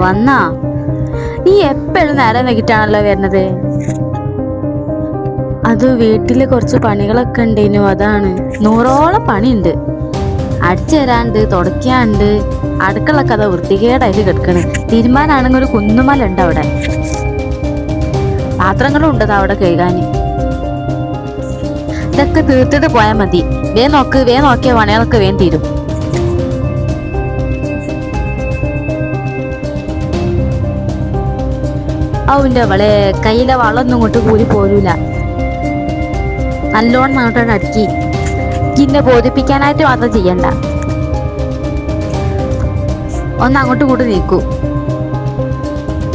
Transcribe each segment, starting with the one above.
വന്നാ. നീ എപ്പോഴും നേരം വൈകിട്ടാണല്ലോ വരുന്നത്? അത് വീട്ടിൽ കുറച്ച് പണികളൊക്കെ ഉണ്ടേനു അതാണ്. നൂറോളം പണിയുണ്ട്. അടിച്ചു തരാണ്ട് തുടയ്ക്കാണ്ട് അടുക്കള കഥ വൃത്തികേടായിട്ട് കിടക്കണ്. തീരുമാനാണെങ്കിൽ ഒരു കുന്നുമല ഉണ്ട് അവിടെ. പാത്രങ്ങളും ഉണ്ടത് അവിടെ കഴുകാൻ ഇതൊക്കെ തീർത്തിട്ട് പോയാൽ മതി. വേ നോക്ക് വേ നോക്കിയ പണികളൊക്കെ വേണ്ടി തീരും. അവന്റെ അവളെ കയ്യിലെ വളമൊന്നും ഇങ്ങോട്ട് കൂലി പോരൂല. നല്ലോണം അങ്ങോട്ട് അടുക്കി. ഇന്നെ ബോധിപ്പിക്കാനായിട്ട് മാത്രം ചെയ്യണ്ട. ഒന്ന് അങ്ങോട്ടും ഇങ്ങോട്ട് നീക്കൂ.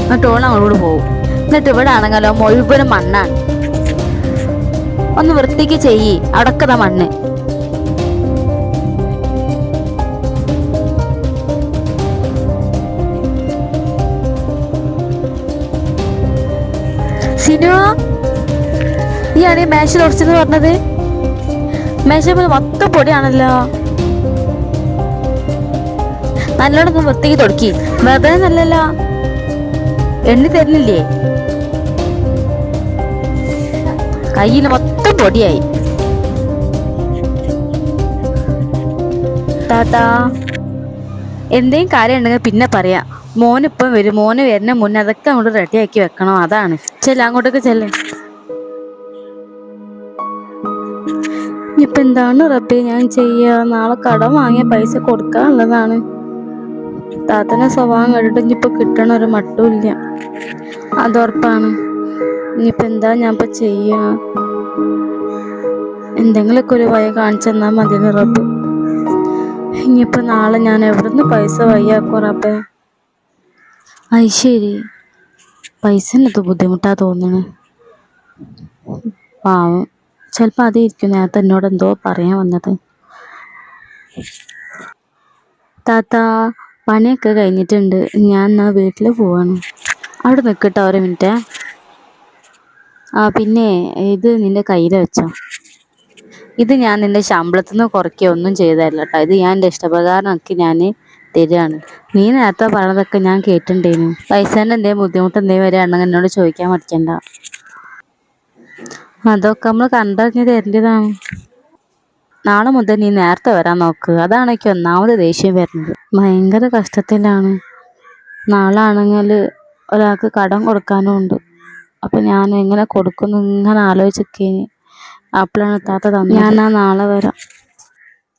എന്നിട്ട് ഓൾ അങ്ങോട്ട് പോകും എന്നിട്ട് ഇവിടെ ആണെങ്കിലോ മുഴുവനും മണ്ണാണ്. ഒന്ന് വൃത്തിക്ക് ചെയ്യ്. അടക്കത മണ്ണ്. സിനു? നീ ആണ് മേശ തുടച്ചെന്ന് പറഞ്ഞത്. മേശ പോലെ മൊത്തം പൊടിയാണല്ലോ. നല്ലോണം വൃത്തിക്ക് തുടക്കി. വെറുതെ നല്ലല്ലോ എണ്ണി തരുന്നില്ലേ കയ്യിൽ മൊത്തം പൊടിയായി. ടാറ്റാ എന്തെങ്കിലും കാര്യം ഉണ്ടെങ്കിൽ പിന്നെ പറയാം. മോനിപ്പം വരും. മോന് വരുന്ന മുന്നേ അതൊക്കെ അങ്ങോട്ട് റെഡിയാക്കി വെക്കണം. അതാണ്. ചെല്ല അങ്ങോട്ടൊക്കെ ചെല്ല. ഇപ്പൊ എന്താണ് റബ്ബി ഞാൻ ചെയ്യുക നാളെ കടം വാങ്ങിയ പൈസ കൊടുക്കാനുള്ളതാണ് താത്തനെ സ്വഭാവം കണ്ടിട്ട് ഇനിയിപ്പൊ കിട്ടണ ഒരു മട്ടുമില്ല അതുറപ്പാണ് ഇനിയിപ്പൊ എന്താ ഞാൻ ഇപ്പൊ ചെയ്യുക എന്തെങ്കിലുമൊക്കെ ഒരു വഴി കാണിച്ചെന്നാ മതി റബ്ബ്. ഇനിയിപ്പോ നാളെ ഞാൻ എവിടുന്ന് പൈസ വയ്യാക്കോ റബ്ബേ? അത് ശരി. പൈസനത് ബുദ്ധിമുട്ടാ തോന്നണ്. പാവം. ചിലപ്പോൾ അതായിരിക്കും ഞാൻ എന്നോട് എന്തോ പറയാൻ വന്നത്. താത്ത പണിയൊക്കെ കഴിഞ്ഞിട്ടുണ്ട്. ഞാൻ എന്നാ വീട്ടിൽ പോവാണ്. അവിടെ നിൽക്കട്ടോ ഒരു മിനിറ്റേ. ആ പിന്നെ ഇത് നിന്റെ കയ്യിൽ വെച്ചോ. ഇത് ഞാൻ നിന്റെ ശമ്പളത്തിൽ നിന്ന് കുറയ്ക്കുക ഒന്നും ചെയ്തതല്ല കേട്ടോ. ഇത് ഞാൻ എന്റെ ഇഷ്ടപ്രകാരമൊക്കെ ഞാൻ തരികയാണ്. നീ നേരത്തെ പറഞ്ഞതൊക്കെ ഞാൻ കേട്ടിട്ടുണ്ടേനു പൈസേന്റെ എന്തെങ്കിലും ബുദ്ധിമുട്ട് എന്തെങ്കിലും വരികയാണെങ്കിൽ എന്നോട് ചോദിക്കാൻ മടിക്കണ്ട. അതൊക്കെ നമ്മൾ കണ്ടറിഞ്ഞ് തരേണ്ടതാണ്. നാളെ മുതൽ നീ നേരത്തെ വരാൻ നോക്ക്. അതാണ് എനിക്ക് ഒന്നാമത് ദേഷ്യം വരുന്നത്. ഭയങ്കര കഷ്ടത്തിലാണ്. നാളെ ആണെങ്കിൽ ഒരാൾക്ക് കടം കൊടുക്കാനും ഉണ്ട്. അപ്പം ഞാൻ എങ്ങനെ കൊടുക്കുന്നു ഇങ്ങനെ ആലോചിച്ചൊക്കെ അപ്പോഴാണ് താത്ത തന്നെ ഞാൻ ആ നാളെ വരാം.